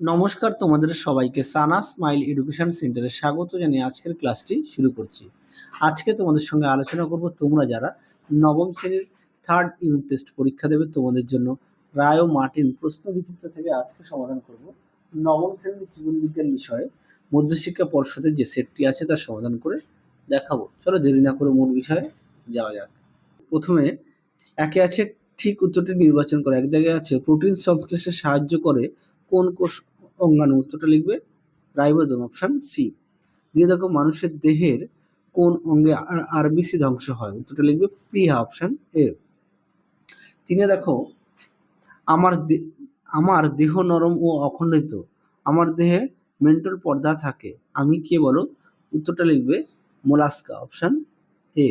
নমস্কার তোমাদের সবাইকে সানা স্মাইল এডুকেশন সেন্টারে স্বাগত জানিয়ে আজকের ক্লাসটি শুরু করছি। আজকে তোমাদের সঙ্গে আলোচনা করব তোমরা যারা নবম শ্রেণির থার্ড ইউনিট টেস্ট পরীক্ষা দেবে তোমাদের জন্য। রায় ও মার্টিন প্রশ্নবিচিত্র থেকে আজকে সমাধান করব। নবম শ্রেণির জীবন বিজ্ঞান বিষয়ে মধ্যশিক্ষা পর্ষদের যে সেটটি আছে তার সমাধান করে দেখাবো। চলো দেরি না করে মূল বিষয়ে যাওয়া যাক। প্রথমে একে আছে ঠিক উত্তরটি নির্বাচন করে। এক জায়গায় আছে প্রোটিন সংশ্লেষে সাহায্য করে কোন কোষ অঙ্গাণু উত্তরটা লিখবে? রাইবোজোম অপশান সি দিয়ে দেখো মানুষের দেহের কোন অঙ্গে আরবিসি ধ্বংস হয়, উত্তরটা লিখবে প্রিয়া অপশান এ তিনে দেখো, আমার আমার দেহ নরম ও অখণ্ডিত, আমার দেহে মেন্টাল পর্দা থাকে, আমি কে বলো? উত্তরটা লিখবে মোলাস্কা অপশান এ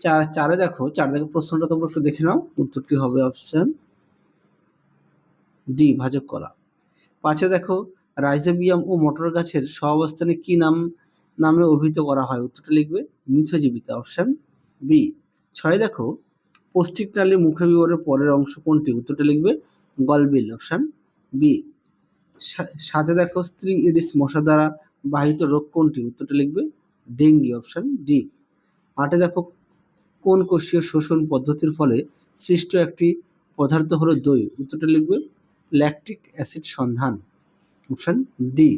চার, চারে দেখো, চার দেখো প্রশ্নটা তোমরা একটু দেখে নাও, উত্তরটি হবে অপশান ডি ভাজক কলা। পাঁচে দেখো, রাইজোবিয়াম ও মটর গাছের সহাবস্থানে কি নাম, নামে অভিহিত করা হয়? উত্তরটা লিখবে মিথজীবিতা অপশন বি ছয় দেখো, পৌষ্টিক নালী মুখে বিবরের পরের অংশ কোনটি? উত্তরটা লিখবে গলবিল অপশন বি সাথে দেখো, স্ত্রী ইডিস মশা দ্বারা বাহিত রোগ কোনটি? উত্তরটা লিখবে ডেঙ্গি অপশন ডি আটে দেখো, কোন কোষীয় শোষণ পদ্ধতির ফলে সৃষ্ট একটি পদার্থ হলো দই? উত্তরটা লিখবে ল্যাকটিক অ্যাসিড সন্ধান অপশন ডি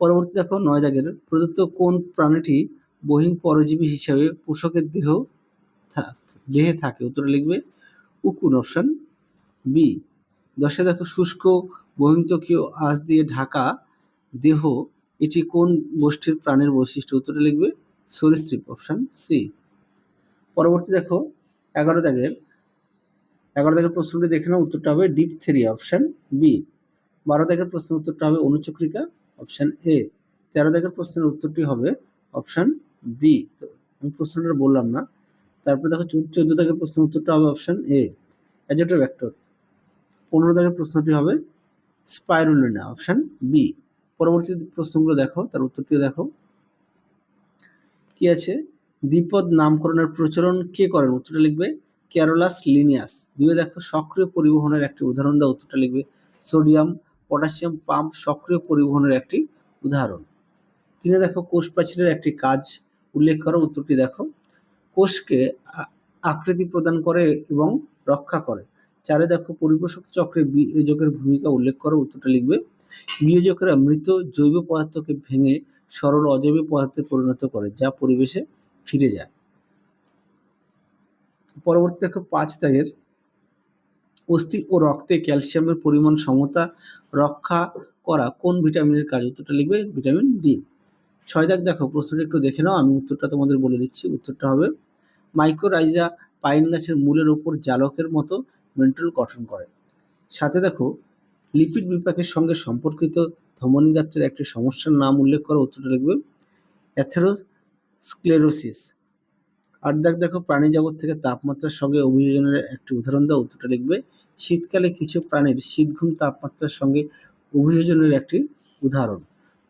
পরবর্তী দেখো নয় দাগের, প্রদত্ত কোন প্রাণীটি বহিং পরজীবী হিসাবে পোষকের দেহ দেহে থাকে? উত্তরে লিখবে উকুন অপশন বি দশে দেখো শুষ্ক বহিন্তকীয় আঁশ দিয়ে ঢাকা দেহ, এটি কোন গোষ্ঠীর প্রাণীর বৈশিষ্ট্য? উত্তরে লিখবে সরীসৃপ অপশন সি পরবর্তী দেখো এগারো দাগের এগারো দাগের প্রশ্নটি দেখে নাও, উত্তরটা হবে ডিপ থ্রি অপশান বি বারো দাগের প্রশ্নের উত্তরটা হবে অনুচক্রিকা অপশান এ তেরো দাগের প্রশ্নের উত্তরটি হবে অপশান বি তো আমি প্রশ্নটা বললাম না। তারপরে দেখো চোদ্দ দাগের প্রশ্নের উত্তরটা হবে অপশান এ অ্যাজোটো ভেক্টর পনেরো দাগের প্রশ্নটি হবে স্পাইরুলিনা অপশান বি পরবর্তী প্রশ্নগুলো দেখো, তার উত্তরটিও দেখো। কি আছে? দ্বিপদ নামকরণের প্রচলন কে করেন? উত্তরটা লিখবে ক্যারোলাস লিনিয়াস দুয়ে দেখো, সক্রিয় পরিবহনের একটি উদাহরণ দাও, উত্তরটা লিখবে। সোডিয়াম পটাশিয়াম পাম্প সক্রিয় পরিবহনের একটি উদাহরণ। তিনে দেখো, কোষ প্রাচীরের একটি কাজ উল্লেখ করো, উত্তরটি দেখো। কোষকে আকৃতি প্রদান করে এবং রক্ষা করে। চারে দেখো, পরিপোষক চক্রে বিয়োজকের ভূমিকা উল্লেখ করো, উত্তরটা লিখবে। বিয়োজকেরা মৃত জৈব পদার্থকে ভেঙে সরল অজৈব পদার্থে পরিণত করে, যা পরিবেশে ফিরে যায়। পরবর্তী দেখো পাঁচ দাগের অস্থি ও রক্তে ক্যালসিয়ামের পরিমাণ, সমতা রক্ষা করা কোন ভিটামিনের কাজ? উত্তরটা লিখবে ভিটামিন ডি। ছয় দাগ দেখো, প্রশ্নটা একটু দেখে নাও, আমি উত্তরটা তোমাদের বলে দিচ্ছি। উত্তরটা হবে মাইক্রোরাইজা পাইন গাছের মূলের ওপর জালকের মতো মেন্টাল গঠন করে। সাথে দেখো লিপিড বিপাকের সঙ্গে সম্পর্কিত ধমনী গাত্রের একটি সমস্যার নাম উল্লেখ করা, উত্তরটা লিখবে অ্যাথেরোস্ক্লেরোসিস আট দাগ দেখো প্রাণী জগৎ থেকে তাপমাত্রার সঙ্গে অভিযোজনের একটি উদাহরণ দাও উত্তরটা লিখবে। শীতকালে কিছু প্রাণীর শীতঘুম তাপমাত্রার সঙ্গে অভিযোজনের একটি উদাহরণ।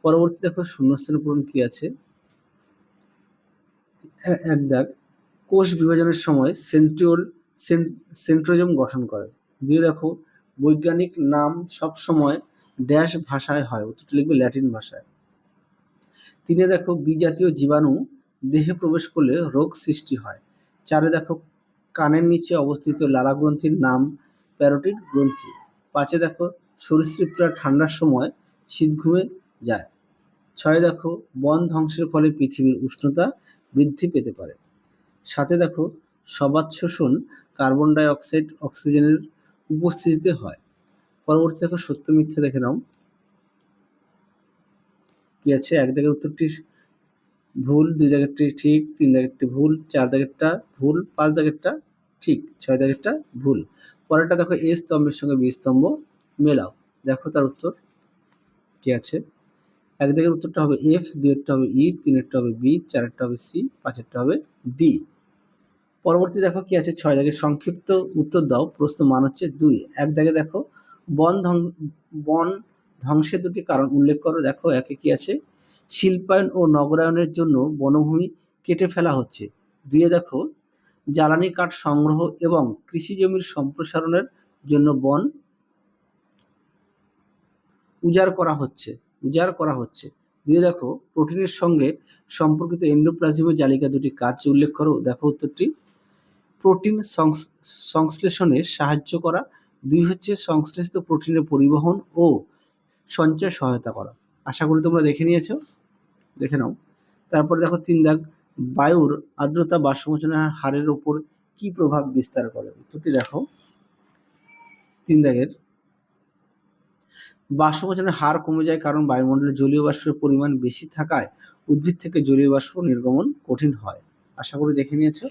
পরবর্তী দেখো শূন্যস্থান পূরণ কি আছে? এক দাগ কোষ বিভাজনের সময় সেন্ট্রিওল সেন্ট্রোজম গঠন করে। দুই দেখো, বৈজ্ঞানিক নাম সব সময় ড্যাশ ভাষায় হয়, উত্তরটা লিখবে ল্যাটিন ভাষায়। তিনে দেখো, বিজাতীয় জীবাণু দেহে প্রবেশ করলে রোগ সৃষ্টি হয়। চারে দেখো, কানের নিচে অবস্থিত লালা গ্রন্থির নাম প্যারোটিড গ্রন্থি। পাঁচে দেখো সরীসৃপরা ঠান্ডার সময় শীতঘুমে যায়। ছয় দেখো, বন ধ্বংসের ফলে পৃথিবীর উষ্ণতা বৃদ্ধি পেতে পারে। সাথে দেখো, সবাত শোষণ কার্বন ডাই অক্সাইড অক্সিজেনের উপস্থিতিতে হয়। পরবর্তী দেখো, সত্য মিথ্যে দেখে নাও। কি আছে? এক দাগের উত্তরটি ভুল দুই দাগেরটি ঠিক, তিন দাগেরটি ভুল, চার দাগেরটা ভুল, পাঁচ দাগেরটা ঠিক, ছয় দাগেরটা ভুল। পরেরটা দেখো, এ স্তম্ভের সঙ্গে বি স্তম্ভ মেলাও। দেখো তার উত্তর কি আছে? এক দাগের উত্তরটা হবে এফ, দুইয়েরটা হবে ই, তিনেরটা হবে বি, চারেরটা হবে সি, পাঁচেরটা হবে ডি। পরবর্তী দেখো কি আছে? ছয় দাগের সংক্ষিপ্ত উত্তর দাও, প্রশ্ন মান হচ্ছে দুই। এক দাগে দেখো, বন ধ্বং, বন ধ্বংসের দুটি কারণ উল্লেখ করো। দেখো একে কি আছে? শিল্পায়ন ও নগরায়নের জন্য বনভূমি কেটে ফেলা হচ্ছে। দুয়ে দেখো, জ্বালানি কাঠ সংগ্রহ এবং কৃষি জমির সম্প্রসারণের জন্য বন উজাড় করা হচ্ছে, উজাড় করা হচ্ছে। দিয়ে দেখো, প্রোটিনের সঙ্গে সম্পর্কিত এন্ডোপ্লাজমীয় জালিকা দুটি কাজ উল্লেখ করো। দেখো উত্তরটি। প্রোটিন সংশ্লেষণে সাহায্য করা। দুই হচ্ছে সংশ্লেষিত প্রোটিনের পরিবহন ও সঞ্চয় সহায়তা করা। আশা করি তোমরা দেখে নিয়েছো। দেখে নাও। তারপরে দেখো তিন দাগ, বায়ুর আর্দ্রতা বাষ্পমোচনের হারের উপর কি প্রভাব বিস্তার করে? উত্তরটি দেখো। তিন দাগের, বাষ্পমোচনের হার কমে যায় কারণ বায়ুমণ্ডলে জলীয় বাষ্পের পরিমাণ বেশি থাকায় উদ্ভিদ থেকে জলীয় বাষ্প নির্গমন কঠিন হয়। আশা করি দেখে নিয়েছো।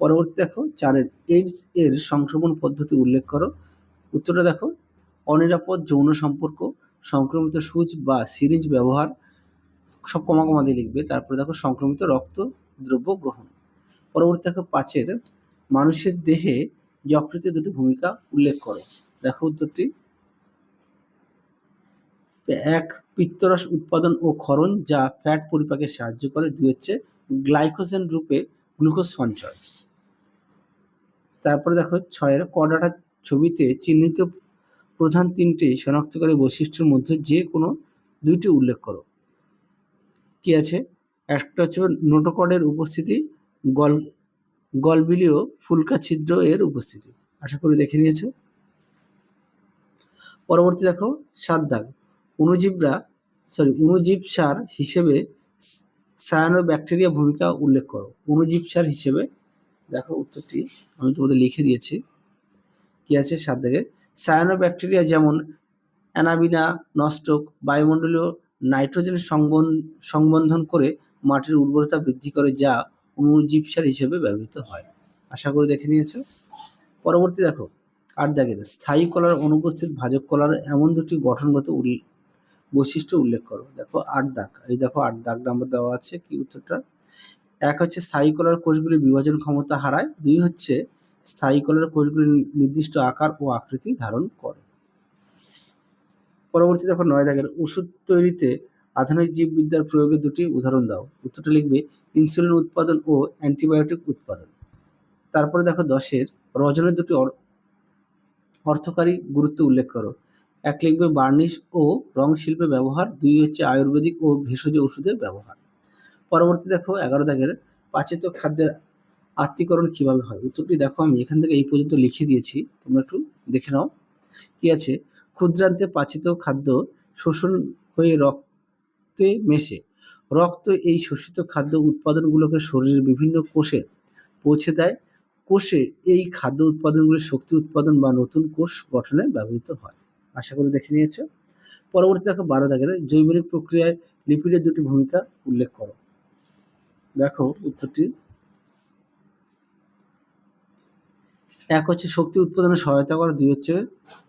পরবর্তী দেখো, চারের, এইডস এর সংক্রমণ পদ্ধতি উল্লেখ করো। উত্তরটা দেখো, অনিরাপদ যৌন সম্পর্ক, সংক্রমিত সূচ বা সিরিঞ্জ ব্যবহার সব কমা কমা দিয়ে লিখবে। তারপরে দেখো সংক্রমিত রক্ত, দ্রব্য, গ্রহণ। পরবর্তী দেখো পাঁচের, মানুষের দেহে যকৃতের দুটি ভূমিকা উল্লেখ করো। দেখো উত্তরটি। এক, পিত্তরস উৎপাদন ও ক্ষরণ যা ফ্যাট পরিপাকে সাহায্য করে। দুই হচ্ছে গ্লাইকোজেন রূপে গ্লুকোজ সঞ্চয়। তারপরে দেখো ছয়ের, কডাটা ছবিতে চিহ্নিত প্রধান তিনটি শনাক্তকারী বৈশিষ্ট্যের মধ্যে যে কোনো দুইটি উল্লেখ করো। কি আছে? একটা হচ্ছে নোটোকডের উপস্থিতি, গল গলবিলীয় ফুলকা ছিদ্র এর উপস্থিতি। আশা করি দেখে নিয়েছ। পরবর্তী দেখো, সাত দাগ। অনুজীবরা সরি অনুজীব সার হিসেবে সায়ানো ব্যাকটেরিয়া ভূমিকা উল্লেখ করো। অনুজীব সার হিসেবে, দেখো উত্তরটি আমি তোমাদের লিখে দিয়েছি। কি আছে সাত দাগে? সায়ানো ব্যাকটেরিয়া যেমন অ্যানাবিনা, নস্টক, বায়ুমণ্ডলীয় নাইট্রোজেন সংবন- সংবন্ধন করে মাটির উর্বরতা বৃদ্ধি করে যা অনুজীব সার হিসেবে ব্যবহৃত হয়। আশা করি দেখে নিয়েছো। পরবর্তী দেখো, আট দাগের। স্থায়ী কলার অনুপস্থিত ভাজক কলার এমন দুটি গঠনগত বৈশিষ্ট্য উল্লেখ করো। দেখো, আট দাগ। এই দেখো, আট দাগ নাম্বার দেওয়া আছে। কি উত্তরটা? এক হচ্ছে স্থায়ী কলার কোষগুলি বিভাজন ক্ষমতা হারায়। দুই হচ্ছে স্থায়ী কলার কোষগুলি নির্দিষ্ট আকার ও আকৃতি ধারণ করে। পরবর্তী দেখো নয় দাগের ওষুধ তৈরিতে আধুনিক জীববিদ্যার প্রয়োগের দুটি উদাহরণ দাও। উত্তরটা লিখবে, ইনসুলিন উৎপাদন ও অ্যান্টিবায়োটিক উৎপাদন। তারপরে দেখো দশের, রজনের দুটি অর- অর্থকারী গুরুত্ব উল্লেখ করো। এক লিখবে, বার্নিশ ও রং শিল্পে ব্যবহার। দুই হচ্ছে আয়ুর্বেদিক ও ভেষজ ওষুধের ব্যবহার। পরবর্তী দেখো এগারো দাগের, পাচিত খাদ্যের আত্মীকরণ কীভাবে হয়? উত্তরটি দেখো আমি এখান থেকে এই পর্যন্ত লিখে দিয়েছি, তোমরা একটু দেখে নাও। কি আছে? ক্ষুদ্রান্তে পাচিত খাদ্য শোষণ হয়ে রক্তে মেশে। রক্ত এই শোষিত খাদ্য উৎপাদনগুলোকে শরীরের বিভিন্ন কোষে পৌঁছে দেয়। কোষে এই খাদ্য উৎপাদনগুলি শক্তি উৎপাদন বা নতুন কোষ গঠনে ব্যবহৃত হয়। আশা করি দেখে নিয়েছো। পরবর্তী দেখো বারো দাগের। জৈবনিক প্রক্রিয়ায় লিপিডের দুটি ভূমিকা উল্লেখ করো। দেখো উত্তরটি। এক হচ্ছে শক্তি উৎপাদনে সহায়তা করে, দুই হচ্ছে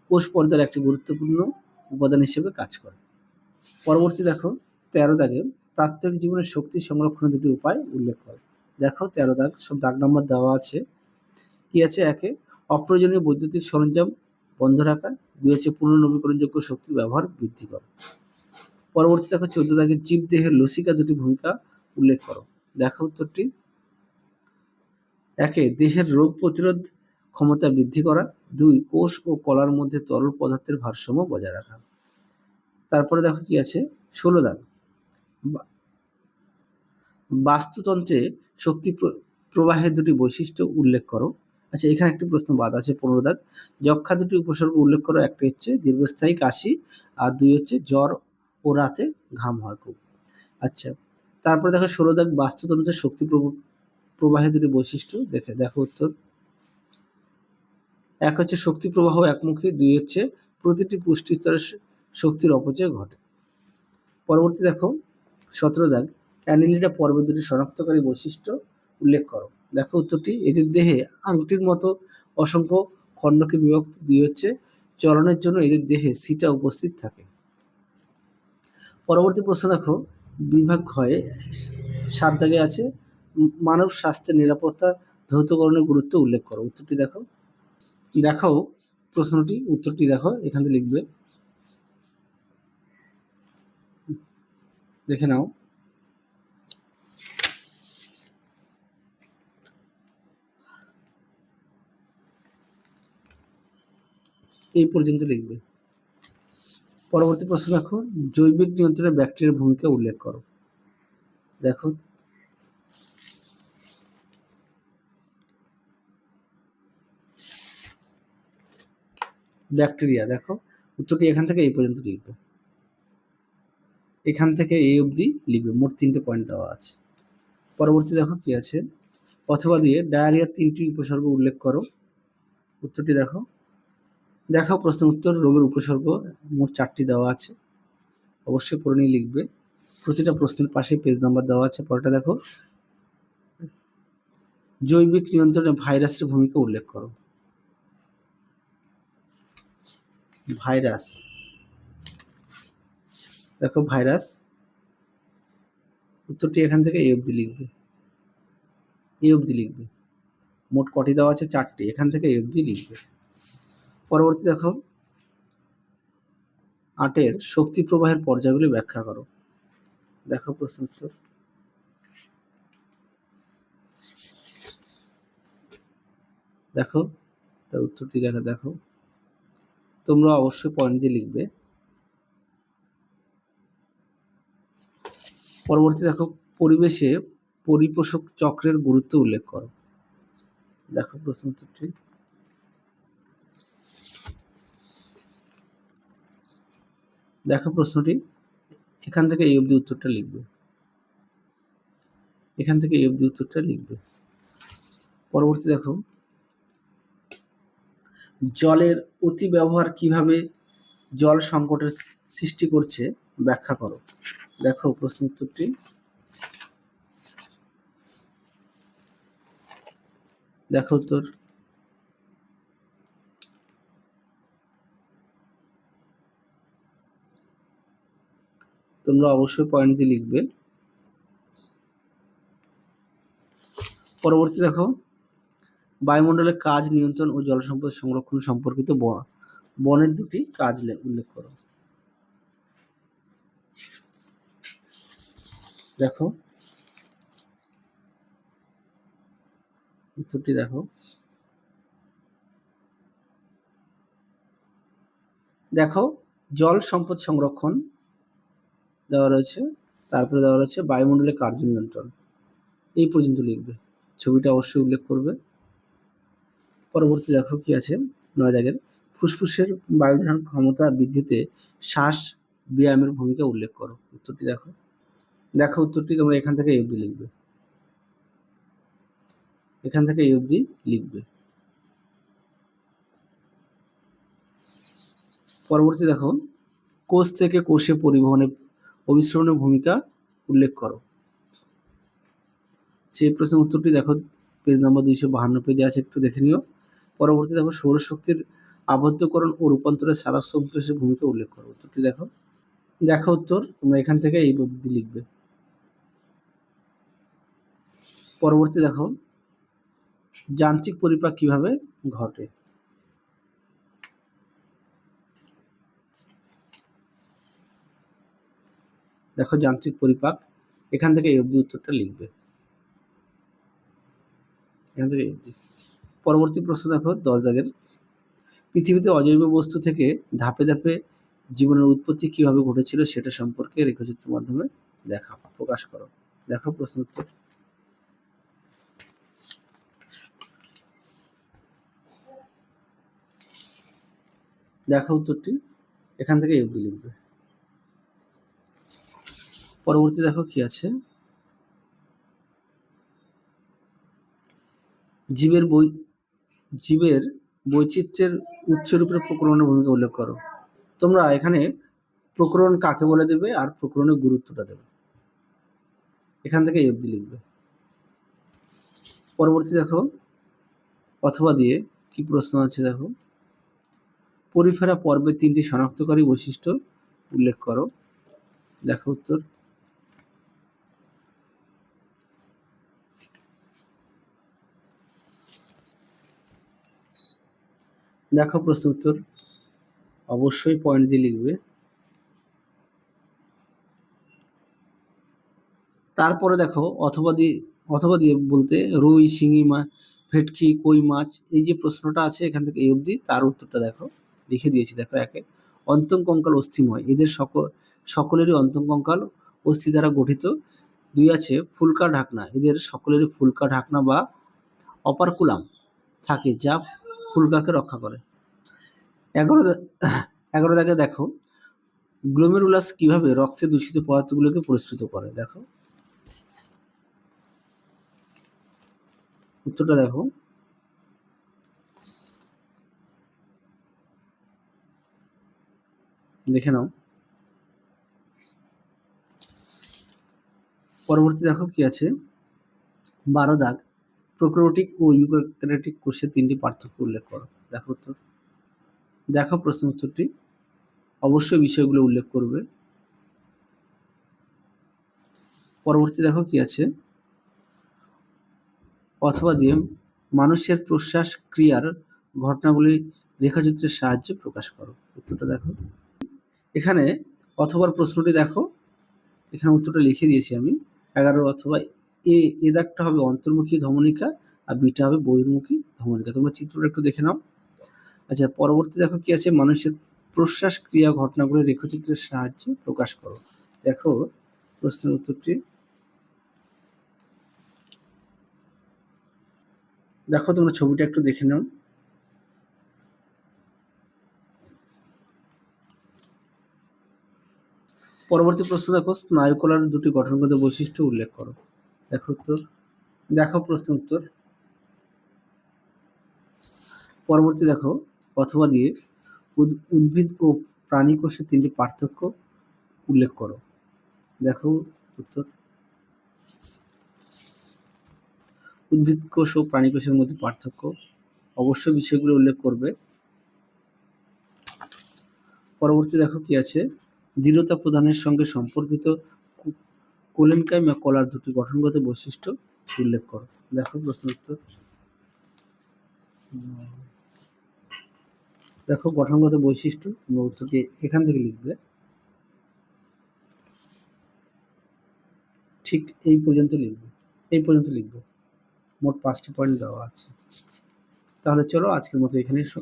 কোষ পর্দার একটি গুরুত্বপূর্ণ উপাদান হিসেবে কাজ করে। পরবর্তী দেখো, তেরো দাগে প্রাত্যহিক জীবনের শক্তি সংরক্ষণের দুটি উপায় উল্লেখ করে। দেখো, তেরো দাগ, সব দাগ নম্বর দেওয়া আছে। কি আছে? একে অপ্রয়োজনীয় বৈদ্যুতিক সরঞ্জাম বন্ধ রাখা। দুই হচ্ছে পুনর্নবীকরণযোগ্য শক্তির ব্যবহার বৃদ্ধি করা। পরবর্তী দেখো, চোদ্দ দাগে জীবদেহের লসিকা দুটি ভূমিকা উল্লেখ করো। দেখো উত্তরটি। একে দেহের রোগ প্রতিরোধ ক্ষমতা বৃদ্ধি করা, দুই, কোষ ও কলার মধ্যে তরল পদার্থের ভারসাম্য বজায় রাখা। তারপরে দেখো কি আছে? ষোলো দাগ। বাস্তুতন্ত্রে শক্তি প্র- প্রবাহের দুটি বৈশিষ্ট্য উল্লেখ করো। আচ্ছা এখানে একটি প্রশ্ন বাদ আছে, পনেরো দাগ। যক্ষা দুটি উপসর্গ উল্লেখ করো, একটি হচ্ছে দীর্ঘস্থায়ী কাশি আর দুই হচ্ছে জ্বর ও রাতে ঘাম হয় খুব। আচ্ছা তারপরে দেখো ষোলো দাগ বাস্তুতন্ত্রের শক্তি প্রব- প্রবাহের দুটি বৈশিষ্ট্য। দেখে দেখো উত্তর। এক হচ্ছে শক্তি প্রবাহ একমুখী, দুই হচ্ছে প্রতিটি পুষ্টি স্তরে শ- শক্তির অপচয় ঘটে। পরবর্তী দেখো, সতেরো দাগ, অ্যানিলিডা পর্বের দুটি শনাক্তকারী বৈশিষ্ট্য উল্লেখ করো। দেখো উত্তরটি, এদের দেহে আংটির মতো অসংখ্য খণ্ডকে বিভক্ত, দুই হচ্ছে চলনের জন্য এদের দেহে সিটা উপস্থিত থাকে। পরবর্তী প্রশ্ন দেখো, বিভাগ ক্ষয়ে সাত দাগে আছে, মানব স্বাস্থ্যের নিরাপত্তা, ধৌতকরণের গুরুত্ব উল্লেখ করো। উত্তরটি দেখো দেখাও প্রশ্নটি, উত্তরটি দেখো, এখান থেকে লিখবে। দেখে নাও। এই পর্যন্ত লিখবে। পরবর্তী প্রশ্ন দেখো, জৈবিক নিয়ন্ত্রণে ব্যাকটেরিয়ার ভূমিকা উল্লেখ করো। দেখো ব্যাকটেরিয়া, দেখো। উত্তরটি এখান থেকে এই পর্যন্ত লিখবে। এখান থেকে এই অবধি লিখবে। মোট তিনটে পয়েন্ট দেওয়া আছে। পরবর্তী দেখো কি আছে? অথবা দিয়ে ডায়রিয়ার তিনটি উপসর্গ উল্লেখ করো। উত্তরটি দেখো। দেখো প্রশ্ন উত্তর, রোগের উপসর্গ, মোট চারটি দেওয়া আছে। অবশ্যই পড়ে নিয়ে লিখবে। প্রতিটা প্রশ্নের পাশে পেজ নাম্বার দেওয়া আছে। পরেরটা দেখো। জৈবিক নিয়ন্ত্রণে ভাইরাসের ভূমিকা উল্লেখ করো। ভাইরাস। দেখো ভাইরাস। উত্তরটি এখান থেকে এই অবধি লিখবে। এই অবধি লিখবে। মোট কটি দেওয়া আছে? চারটি। এখান থেকে এই অবধি লিখবে। পরবর্তী দেখো। আটের শক্তি প্রবাহের পর্যায়গুলি ব্যাখ্যা করো। দেখো প্রশ্ন উত্তর। দেখো। তার উত্তরটি দেখো দেখো। তোমরা অবশ্যই পয়েন্ট দিয়ে লিখবে। পরবর্তী দেখো, পরিবেশে পরিপোষক চক্রের গুরুত্ব উল্লেখ করো। দেখো প্রশ্ন উত্তরটি দেখো প্রশ্নটি। এখান থেকে এই অবধি উত্তরটা লিখবে। এখান থেকে এই অবধি উত্তরটা লিখবে। পরবর্তী দেখো জলের অতি ব্যবহার কীভাবে জল সংকটের সৃষ্টি করছে, ব্যাখ্যা করো। দেখো প্রশ্ন উত্তরটি দেখো উত্তর। তোমরা অবশ্যই পয়েন্ট দিয়ে লিখবে। পরবর্তী দেখো। বায়ুমণ্ডলের কাজ নিয়ন্ত্রণ ও জল সম্পদ সংরক্ষণ সম্পর্কিত বনের দুটি কাজ উল্লেখ করো। দেখো। উত্তরটি দেখো। দেখো, জল সম্পদ সংরক্ষণ দেওয়া রয়েছে, তারপরে দেওয়া রয়েছে বায়ুমণ্ডলের কার্য নিয়ন্ত্রণ। এই পর্যন্ত লিখবে। ছবিটা অবশ্যই উল্লেখ করবে। পরবর্তী দেখো কি আছে, নয় দাগের ফুসফুসের বায়ু ক্ষমতা বৃদ্ধিতে শ্বাস ব্যায়ামের ভূমিকা উল্লেখ করো। উত্তরটি দেখো। দেখো উত্তরটি তোমরা এখান থেকে এই অবধি লিখবে। এখান থেকে এই অবধি লিখবে। পরবর্তী দেখো, কোষ থেকে কোষে পরিবহনে অভিশ্রমণের ভূমিকা উল্লেখ করো। সেই প্রশ্নের উত্তরটি দেখো, পেজ নম্বর দুইশো বাহান্ন পেজে আছে, একটু দেখে নিও। পরবর্তী দেখো সৌরশক্তির আবদ্ধকরণ ও রূপান্তরের সারাক সন্ত্রাসের ভূমিকা উল্লেখ করো উত্তরটি দেখো। দেখো উত্তর, তোমরা এখান থেকে এই অবধি লিখবে। পরবর্তী দেখো, যান্ত্রিক পরিপাক কীভাবে ঘটে? দেখো, যান্ত্রিক পরিপাক, এখান থেকে এই অবধি উত্তরটা লিখবে। এখান থেকে এই। পরবর্তী প্রশ্ন দেখো দশ দাগের পৃথিবীতে অজৈব বস্তু থেকে ধাপে ধাপে জীবনের উৎপত্তি কীভাবে ঘটেছিল সেটা সম্পর্কে রেখাচিত্রের মাধ্যমে দেখা, প্রকাশ করো। দেখো প্রশ্ন উত্তর। দেখো উত্তরটি, এখান থেকে অবধি লিখবে। পরবর্তী দেখো কি আছে? জীবের বই জীবের বৈচিত্র্যের উচ্চরূপের প্রকরণের ভূমিকা উল্লেখ করো। তোমরা এখানে প্রকরণ কাকে বলে দেবে আর প্রকরণের গুরুত্বটা দেবে। এখান থেকে এই অবধি লিখবে। পরবর্তী দেখো, অথবা দিয়ে কি প্রশ্ন আছে দেখো। পরিফেরা পর্বের তিনটি শনাক্তকারী বৈশিষ্ট্য উল্লেখ করো। দেখো উত্তর। দেখো প্রশ্ন উত্তর। অবশ্যই পয়েন্ট দিয়ে লিখবে। তারপরে দেখো, অথবা দিয়ে অথবা দিয়ে বলতে রুই, শিঙি মাছ ভেটকি, কই মাছ, এই যে প্রশ্নটা আছে এখান থেকে এই অবধি, তার উত্তরটা দেখো। লিখে দিয়েছি, দেখো একে। অন্তঃকঙ্কাল অস্থিময়। এদের সকল, সকলেরই অন্তঃকঙ্কাল অস্থি দ্বারা গঠিত। দুই আছে ফুলকা ঢাকনা। এদের সকলেরই ফুলকা ঢাকনা বা অপারকুলাম থাকে, যা ফুলকাকে রক্ষা করে। এগারো এগারো দাগে দেখো গ্লোমেরুলাস কীভাবে রক্তে দূষিত পদার্থগুলোকে পরিশ্রুত করে, দেখো। উত্তরটা দেখো। দেখে নাও। পরবর্তী দেখো কি আছে? বারো দাগ। প্রোক্রোটিক ও ইউক্যারিওটিক কোষের তিনটি পার্থক্য উল্লেখ করো। দেখো উত্তর। দেখো প্রশ্ন উত্তরটি। অবশ্যই বিষয়গুলো উল্লেখ করবে। পরবর্তী দেখো কি আছে? অথবা দিয়ে মানুষের প্রশ্বাস ক্রিয়ার ঘটনাগুলি রেখাচিত্রের সাহায্যে প্রকাশ করো। উত্তরটা দেখো। এখানে অথবার প্রশ্নটি দেখো। এখানে উত্তরটা লিখে দিয়েছি আমি। এগারো অথবা এ এ দাগটা হবে অন্তর্মুখী ধমনিকা আর বিটা হবে বহির্মুখী ধমনিকা। তোমরা চিত্রটা একটু দেখে নাও। আচ্ছা পরবর্তী দেখো কি আছে? মানুষের প্রশ্বাস ক্রিয়া ঘটনাগুলো রেখচিত্রের সাহায্যে প্রকাশ করো। দেখো প্রশ্নের উত্তরটি। দেখো তোমরা ছবিটা একটু দেখে নাও। পরবর্তী প্রশ্ন দেখো, স্নায়ুকলার দুটি গঠনগত বৈশিষ্ট্য উল্লেখ করো। দেখো উত্তর। দেখো প্রশ্ন উত্তর। পরবর্তী দেখো, অথবা দিয়ে উদ- উদ্ভিদ ও প্রাণী কোষের তিনটি পার্থক্য উল্লেখ করো। দেখো উত্তর। উদ্ভিদ কোষ ও প্রাণী কোষের মধ্যে পার্থক্য অবশ্য বিষয়গুলো উল্লেখ করবে। পরবর্তী দেখো কি আছে? দৃঢ়তা প্রদানের সঙ্গে সম্পর্কিত কোলেনকাইম বা কলার দুটি গঠনগত বৈশিষ্ট্য উল্লেখ করো। দেখো প্রশ্ন উত্তর দেখো গঠনগত বৈশিষ্ট্য, তোমরা উত্তরটি এখান থেকে লিখবে। ঠিক এই পর্যন্ত লিখবে, এই পর্যন্ত লিখবে। মোট পাঁচটি পয়েন্ট দেওয়া আছে। তাহলে চলো আজকের মতো এখানেই স-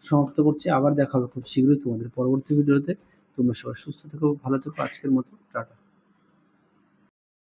সমাপ্ত করছি। আবার দেখা হবে খুব শীঘ্রই তোমাদের পরবর্তী ভিডিওতে। তোমরা সবাই সুস্থ থেকো, ভালো থেকো। আজকের মতো টাটা।